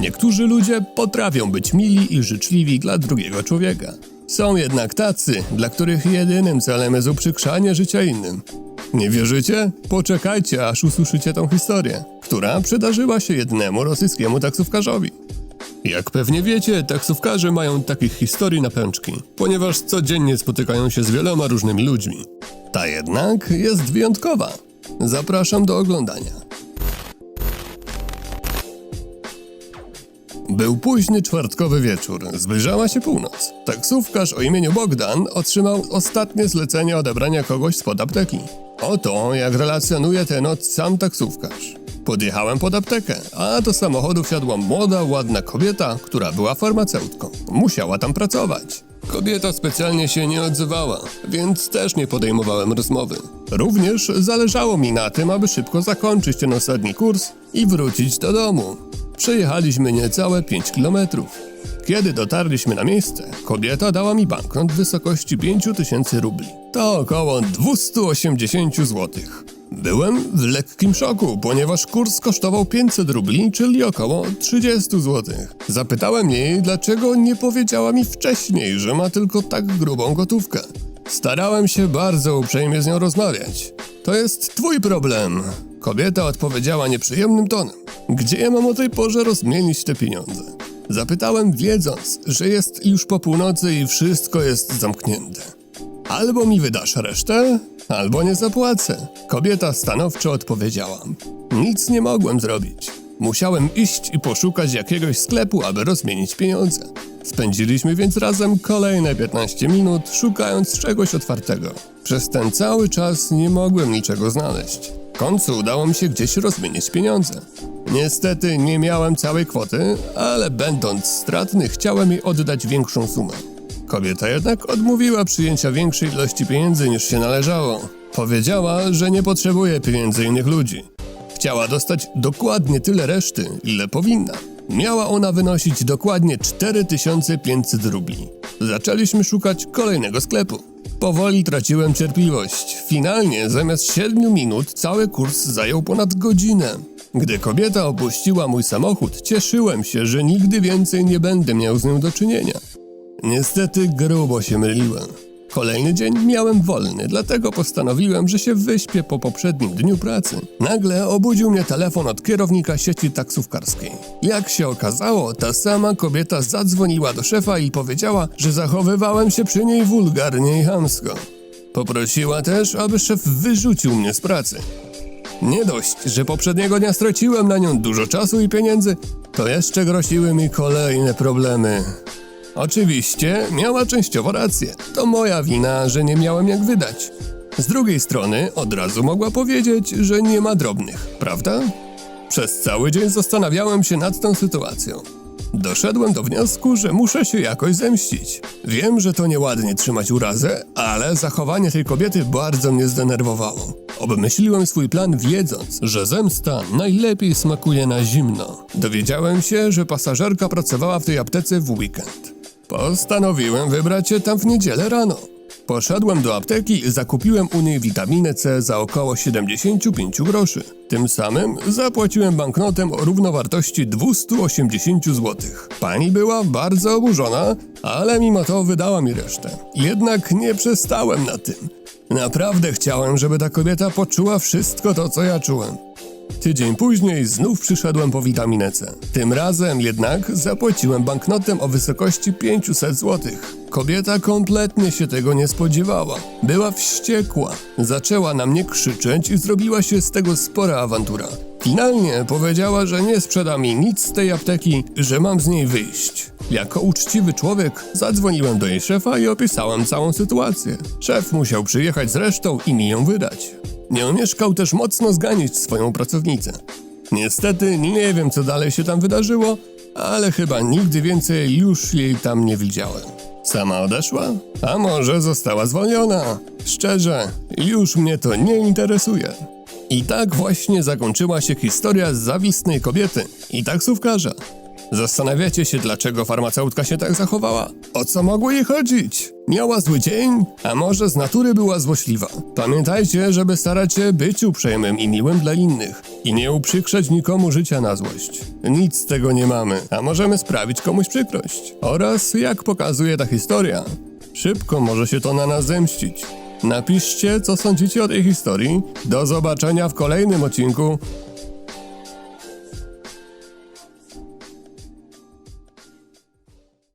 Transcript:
Niektórzy ludzie potrafią być mili i życzliwi dla drugiego człowieka. Są jednak tacy, dla których jedynym celem jest uprzykrzanie życia innym. Nie wierzycie? Poczekajcie, aż usłyszycie tą historię, która przydarzyła się jednemu rosyjskiemu taksówkarzowi. Jak pewnie wiecie, taksówkarze mają takich historii na pęczki, ponieważ codziennie spotykają się z wieloma różnymi ludźmi. Ta jednak jest wyjątkowa. Zapraszam do oglądania. Był późny czwartkowy wieczór, zbliżała się północ. Taksówkarz o imieniu Bogdan otrzymał ostatnie zlecenie odebrania kogoś spod apteki. Oto jak relacjonuje tę noc sam taksówkarz. Podjechałem pod aptekę, a do samochodu wsiadła młoda, ładna kobieta, która była farmaceutką. Musiała tam pracować. Kobieta specjalnie się nie odzywała, więc też nie podejmowałem rozmowy. Również zależało mi na tym, aby szybko zakończyć ten ostatni kurs i wrócić do domu. Przejechaliśmy niecałe 5 kilometrów. Kiedy dotarliśmy na miejsce, kobieta dała mi banknot w wysokości 5000 rubli. To około 280 zł. Byłem w lekkim szoku, ponieważ kurs kosztował 500 rubli, czyli około 30 zł. Zapytałem jej, dlaczego nie powiedziała mi wcześniej, że ma tylko tak grubą gotówkę. Starałem się bardzo uprzejmie z nią rozmawiać. To jest twój problem. Kobieta odpowiedziała nieprzyjemnym tonem. Gdzie ja mam o tej porze rozmienić te pieniądze? Zapytałem, wiedząc, że jest już po północy i wszystko jest zamknięte. Albo mi wydasz resztę, albo nie zapłacę. Kobieta stanowczo odpowiedziała. Nic nie mogłem zrobić. Musiałem iść i poszukać jakiegoś sklepu, aby rozmienić pieniądze. Spędziliśmy więc razem kolejne 15 minut, szukając czegoś otwartego. Przez ten cały czas nie mogłem niczego znaleźć. W końcu udało mi się gdzieś rozmienić pieniądze. Niestety nie miałem całej kwoty, ale będąc stratny chciałem jej oddać większą sumę. Kobieta jednak odmówiła przyjęcia większej ilości pieniędzy niż się należało. Powiedziała, że nie potrzebuje pieniędzy innych ludzi. Chciała dostać dokładnie tyle reszty, ile powinna. Miała ona wynosić dokładnie 4500 rubli. Zaczęliśmy szukać kolejnego sklepu. Powoli traciłem cierpliwość. Finalnie zamiast 7 minut cały kurs zajął ponad godzinę. Gdy kobieta opuściła mój samochód, cieszyłem się, że nigdy więcej nie będę miał z nią do czynienia. Niestety grubo się myliłem. Kolejny dzień miałem wolny, dlatego postanowiłem, że się wyśpię po poprzednim dniu pracy. Nagle obudził mnie telefon od kierownika sieci taksówkarskiej. Jak się okazało, ta sama kobieta zadzwoniła do szefa i powiedziała, że zachowywałem się przy niej wulgarnie i chamsko. Poprosiła też, aby szef wyrzucił mnie z pracy. Nie dość, że poprzedniego dnia straciłem na nią dużo czasu i pieniędzy, to jeszcze groziły mi kolejne problemy. Oczywiście miała częściowo rację. To moja wina, że nie miałem jak wydać. Z drugiej strony od razu mogła powiedzieć, że nie ma drobnych, prawda? Przez cały dzień zastanawiałem się nad tą sytuacją. Doszedłem do wniosku, że muszę się jakoś zemścić. Wiem, że to nieładnie trzymać urazę, ale zachowanie tej kobiety bardzo mnie zdenerwowało. Obmyśliłem swój plan wiedząc, że zemsta najlepiej smakuje na zimno. Dowiedziałem się, że pasażerka pracowała w tej aptece w weekend. Postanowiłem wybrać się tam w niedzielę rano. Poszedłem do apteki i zakupiłem u niej witaminę C za około 75 groszy. Tym samym zapłaciłem banknotem o równowartości 280 zł. Pani była bardzo oburzona, ale mimo to wydała mi resztę. Jednak nie przestałem na tym. Naprawdę chciałem, żeby ta kobieta poczuła wszystko to, co ja czułem. Tydzień później znów przyszedłem po witaminę C. Tym razem jednak zapłaciłem banknotem o wysokości 500 zł. Kobieta kompletnie się tego nie spodziewała. Była wściekła. Zaczęła na mnie krzyczeć i zrobiła się z tego spora awantura. Finalnie powiedziała, że nie sprzeda mi nic z tej apteki, że mam z niej wyjść. Jako uczciwy człowiek zadzwoniłem do jej szefa i opisałem całą sytuację. Szef musiał przyjechać z resztą i mi ją wydać. Nie omieszkał też mocno zganić swoją pracownicę. Niestety nie wiem, co dalej się tam wydarzyło, ale chyba nigdy więcej już jej tam nie widziałem. Sama odeszła? A może została zwolniona? Szczerze, już mnie to nie interesuje. I tak właśnie zakończyła się historia zawistnej kobiety i taksówkarza. Zastanawiacie się, dlaczego farmaceutka się tak zachowała? O co mogło jej chodzić? Miała zły dzień, a może z natury była złośliwa. Pamiętajcie, żeby starać się być uprzejmym i miłym dla innych i nie uprzykrzeć nikomu życia na złość. Nic z tego nie mamy, a możemy sprawić komuś przykrość. Oraz, jak pokazuje ta historia, szybko może się to na nas zemścić. Napiszcie, co sądzicie o tej historii. Do zobaczenia w kolejnym odcinku